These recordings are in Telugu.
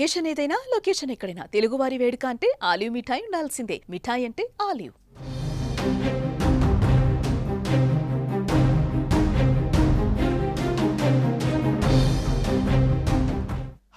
అకేషన్ ఏదైనా లొకేషన్ ఎక్కడైనా. తెలుగువారి వేడుక అంటే ఆలివ్ మిఠాయి ఉండాల్సిందే. మిఠాయి అంటే ఆలివ్.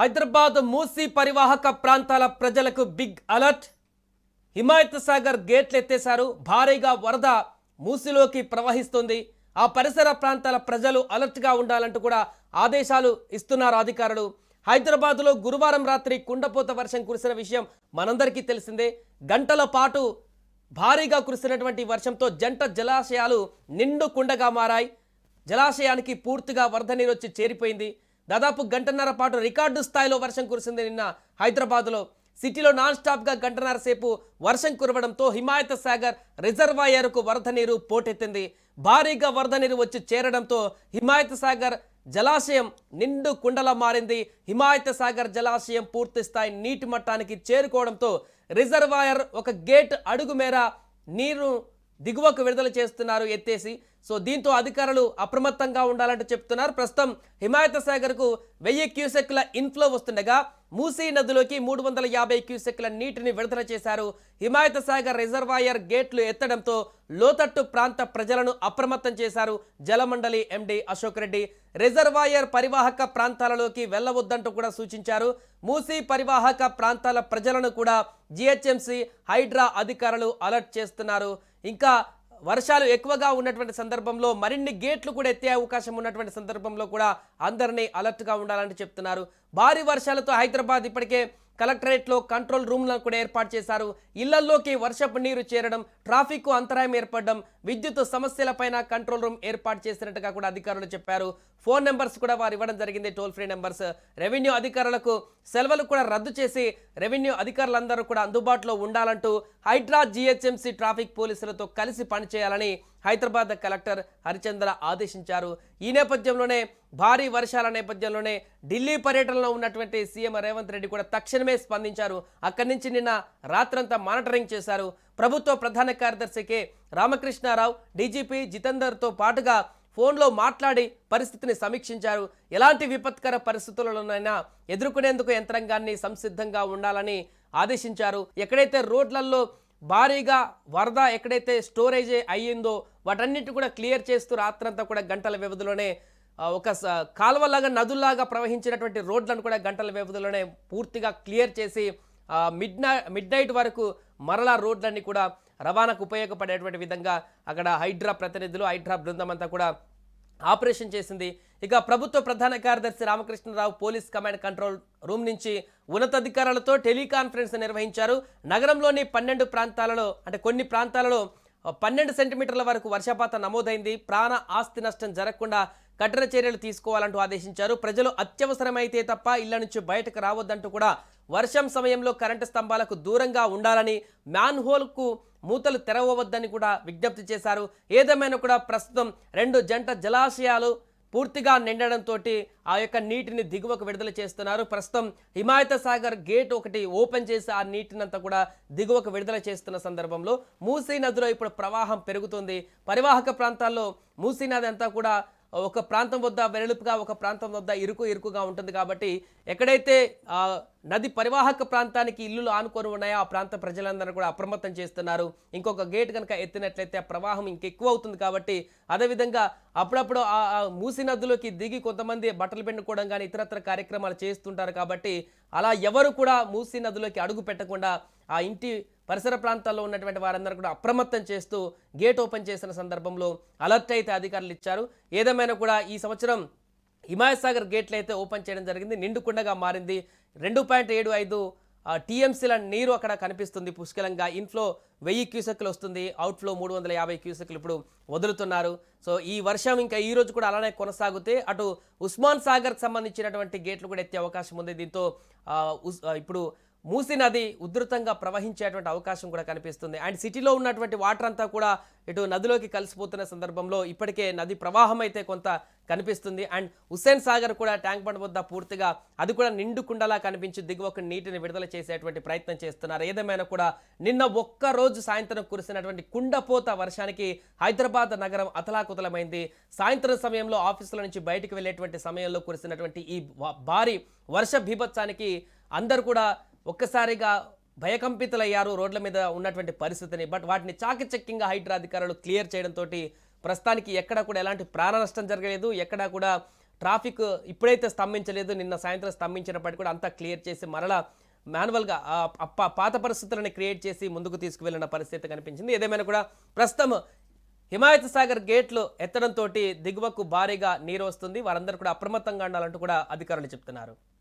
హైదరాబాద్ మూసీ పరివాహక ప్రాంతాల ప్రజలకు బిగ్ అలర్ట్. హిమాయత్ సాగర్ గేట్లు ఎత్తేశారు. భారీగా వరద మూసీలోకి ప్రవహిస్తుంది. ఆ పరిసర ప్రాంతాల ప్రజలు అలర్ట్గా ఉండాలంటూ కూడా ఆదేశాలు ఇస్తున్నారు అధికారులు. హైదరాబాద్లో గురువారం రాత్రి కుండపోత వర్షం కురిసిన విషయం మనందరికీ తెలిసిందే. గంటల పాటు భారీగా కురిసినటువంటి వర్షంతో జంట జలాశయాలు నిండు కుండగా మారాయి. జలాశయానికి పూర్తిగా వరద నీరు వచ్చి చేరిపోయింది. దాదాపు గంటన్నర పాటు రికార్డు స్థాయిలో వర్షం కురిసింది నిన్న హైదరాబాద్లో. సిటీలో నాన్ స్టాప్గా గంటన్నర సేపు వర్షం కురవడంతో హిమాయత సాగర్ రిజర్వాయర్కు వరద నీరు పోటెత్తింది. భారీగా వరద నీరు వచ్చి చేరడంతో హిమాయత సాగర్ జలాశయం నిండు కుండలా మారింది. హిమాయత సాగర్ జలాశయం పూర్తి స్థాయి నీటి మట్టానికి చేరుకోవడంతో రిజర్వాయర్ ఒక గేట్ అడుగు మేర నీరు దిగువకు విడుదల చేస్తున్నారు ఎత్తేసి. సో దీంతో అధికారులు అప్రమత్తంగా ఉండాలంటూ చెప్తున్నారు. ప్రస్తుతం హిమాయత సాగర్కు వెయ్యి క్యూసెక్ల ఇన్ఫ్లో వస్తుండగా మూసీ నదిలోకి మూడు వందల యాభై క్యూసెక్ల నీటిని విడుదల చేశారు. హిమాయత సాగర్ రిజర్వాయర్ గేట్లు ఎత్తడంతో లోతట్టు ప్రాంత ప్రజలను అప్రమత్తం చేశారు. జలమండలి ఎండి అశోక్ రెడ్డి రిజర్వాయర్ పరివాహక ప్రాంతాలలోకి వెళ్ళవద్దంటూ కూడా సూచించారు. మూసీ పరివాహక ప్రాంతాల ప్రజలను కూడా జిహెచ్ఎంసీ హైడ్రా అధికారులు అలర్ట్ చేస్తున్నారు. ఇంకా వర్షాలు ఎక్కువగా ఉన్నటువంటి సందర్భంలో మరిన్ని గేట్లు కూడా ఎత్తే అవకాశం ఉన్నటువంటి సందర్భంలో కూడా అందరినీ అలర్ట్గా ఉండాలని చెప్తున్నారు. భారీ వర్షాలతో హైదరాబాద్ ఇప్పటికే కలెక్టరేట్లో కంట్రోల్ రూమ్లను కూడా ఏర్పాటు చేశారు. ఇళ్ళల్లోకి వర్షపు నీరు చేరడం ట్రాఫిక్ అంతరాయం ఏర్పడడం విద్యుత్ సమస్యలపైన కంట్రోల్ రూమ్ ఏర్పాటు చేసినట్టుగా కూడా అధికారులు చెప్పారు. ఫోన్ నెంబర్స్ కూడా వారు ఇవ్వడం జరిగింది టోల్ ఫ్రీ నెంబర్స్. రెవెన్యూ అధికారులకు సెలవులు కూడా రద్దు చేసి రెవెన్యూ అధికారులందరూ కూడా అందుబాటులో ఉండాలంటూ హైడ్రా జిహెచ్ఎంసీ ట్రాఫిక్ పోలీసులతో కలిసి పనిచేయాలని హైదరాబాద్ కలెక్టర్ హరిచంద్ర ఆదేశించారు. ఈ నేపథ్యంలోనే భారీ వర్షాల నేపథ్యంలోనే ఢిల్లీ పర్యటనలో ఉన్నటువంటి సీఎం రేవంత్ రెడ్డి కూడా తక్షణమే స్పందించారు. అక్కడి నుంచి నిన్న రాత్రంతా మానిటరింగ్ చేశారు. ప్రభుత్వ ప్రధాన కార్యదర్శికి రామకృష్ణారావు డీజీపీ జితేందర్తో పాటుగా ఫోన్లో మాట్లాడి పరిస్థితిని సమీక్షించారు. ఎలాంటి విపత్కర పరిస్థితులలోనైనా ఎదుర్కొనేందుకు యంత్రాంగాన్ని సంసిద్ధంగా ఉండాలని ఆదేశించారు. ఎక్కడైతే రోడ్లలో భారీగా వరద ఎక్కడైతే స్టోరేజ్ అయ్యిందో వాటన్నిటి కూడా క్లియర్ చేస్తూ రాత్రంతా కూడా గంటల వ్యవధిలోనే ఒక స- కాలువలాగా నదుల్లాగా ప్రవహించినటువంటి రోడ్లను కూడా గంటల వ్యవధిలోనే పూర్తిగా క్లియర్ చేసి మిడ్ మిడ్ నైట్ వరకు మరలా రోడ్లన్నీ కూడా రవాణాకు ఉపయోగపడేటువంటి విధంగా అక్కడ హైడ్రా ప్రతినిధులు హైడ్రా బృందం అంతా కూడా ఆపరేషన్ చేసింది. ఇక ప్రభుత్వ ప్రధాన కార్యదర్శి Ramakrishna Rao police command control room నుంచి ఉన్నతాధికారులతో టెలికాన్ఫరెన్స్ నిర్వహించారు. నగరంలోని పన్నెండు ప్రాంతాలలో అంటే కొన్ని ప్రాంతాలలో పన్నెండు సెంటీమీటర్ల వరకు వర్షపాతం నమోదైంది. ప్రాణ ఆస్తి నష్టం జరగకుండా కఠిన చర్యలు తీసుకోవాలంటూ ఆదేశించారు. ప్రజలు అత్యవసరమైతే తప్ప ఇళ్ళ నుంచి బయటకు రావద్దంటూ కూడా వర్షం సమయంలో కరెంటు స్తంభాలకు దూరంగా ఉండాలని మ్యాన్ హోల్కు మూతలు తెరవవద్దని కూడా విజ్ఞప్తి చేశారు. ఏదేమైనా కూడా ప్రస్తుతం రెండు జంట జలాశయాలు పూర్తిగా నిండడంతో ఆ యొక్క నీటిని దిగువకు విడుదల చేస్తున్నారు. ప్రస్తుతం హిమాయత సాగర్ గేట్ ఒకటి ఓపెన్ చేసి ఆ నీటినంతా కూడా దిగువకు విడుదల చేస్తున్న సందర్భంలో మూసీ నదిలో ఇప్పుడు ప్రవాహం పెరుగుతుంది. పరివాహక ప్రాంతాల్లో మూసీ నది అంతా కూడా ఒక ప్రాంతం వద్ద వెడల్పుగా ఒక ప్రాంతం వద్ద ఇరుకు ఇరుకుగా ఉంటుంది కాబట్టి ఎక్కడైతే నది పరివాహక ప్రాంతానికి ఇల్లులు ఆనుకొని ఉన్నాయో ఆ ప్రాంత ప్రజలందరూ కూడా అప్రమత్తం చేస్తున్నారు. ఇంకొక గేట్ కనుక ఎత్తినట్లయితే ఆ ప్రవాహం ఇంకెక్కువ అవుతుంది కాబట్టి అదేవిధంగా అప్పుడప్పుడు ఆ మూసి నదిలోకి దిగి కొంతమంది బట్టలు పెట్టుకోవడం కానీ ఇతరత్ర కార్యక్రమాలు చేస్తుంటారు కాబట్టి అలా ఎవరు కూడా మూసి నదిలోకి అడుగు పెట్టకుండా ఆ ఇంటి పరిసర ప్రాంతాల్లో ఉన్నటువంటి వారందరూ కూడా అప్రమత్తం చేస్తూ గేట్ ఓపెన్ చేసిన సందర్భంలో అలర్ట్ అయితే అధికారులు ఇచ్చారు. ఏదేమైనా కూడా ఈ సంవత్సరం హిమాయసాగర్ గేట్లు అయితే ఓపెన్ చేయడం జరిగింది. నిండుకుండగా మారింది. రెండు పాయింట్ ఏడు ఐదు టీఎంసీల నీరు అక్కడ కనిపిస్తుంది. పుష్కలంగా ఇన్ఫ్లో వెయ్యి క్యూసెక్లు వస్తుంది. అవుట్ఫ్లో మూడు వందల యాభై క్యూసెక్లు ఇప్పుడు వదులుతున్నారు. సో ఈ వర్షం ఇంకా ఈ రోజు కూడా అలానే కొనసాగితే అటు ఉస్మాన్ సాగర్కి సంబంధించినటువంటి గేట్లు కూడా ఎత్తే అవకాశం ఉంది. దీంతో ఇప్పుడు మూసి నది ఉధృతంగా ప్రవహించేటువంటి అవకాశం కూడా కనిపిస్తుంది. అండ్ సిటీలో ఉన్నటువంటి వాటర్ అంతా కూడా ఇటు నదిలోకి కలిసిపోతున్న సందర్భంలో ఇప్పటికే నది ప్రవాహం అయితే కొంత కనిపిస్తుంది. అండ్ హుస్సేన్ సాగర్ కూడా ట్యాంక్ బండ్ వద్ద పూర్తిగా అది కూడా నిండుకుండలా కనిపించి దిగువకు నీటిని విడుదల చేసేటువంటి ప్రయత్నం చేస్తున్నారు. ఏదేమైనా కూడా నిన్న ఒక్క రోజు సాయంత్రం కురిసినటువంటి కుండపోత వర్షానికి హైదరాబాద్ నగరం అతలాకుతలమైంది. సాయంత్రం సమయంలో ఆఫీసుల నుంచి బయటకు వెళ్ళేటువంటి సమయంలో కురిసినటువంటి ఈ భారీ వర్ష బీభత్సానికి అందరు కూడా ఒక్కసారిగా భయకంపితులయ్యారు రోడ్ల మీద ఉన్నటువంటి పరిస్థితిని. బట్ వాటిని చాకచక్యంగా హైడ్రా అధికారులు క్లియర్ చేయడంతో ప్రస్తుతానికి ఎక్కడ కూడా ఎలాంటి ప్రాణ నష్టం జరగలేదు. ఎక్కడా కూడా ట్రాఫిక్ ఇప్పుడైతే స్తంభించలేదు. నిన్న సాయంత్రం స్తంభించినప్పటికీ కూడా అంతా క్లియర్ చేసి మరలా మాన్యువల్గా అప్ప పాత పరిస్థితులను క్రియేట్ చేసి ముందుకు తీసుకువెళ్ళిన పరిస్థితి కనిపించింది. ఏదేమైనా కూడా ప్రస్తుతం హిమాయత్ సాగర్ గేట్లు ఎత్తడంతో దిగువకు భారీగా నీరు వస్తుంది. వారందరూ కూడా అప్రమత్తంగా ఉండాలంటూ కూడా అధికారులు చెప్తున్నారు.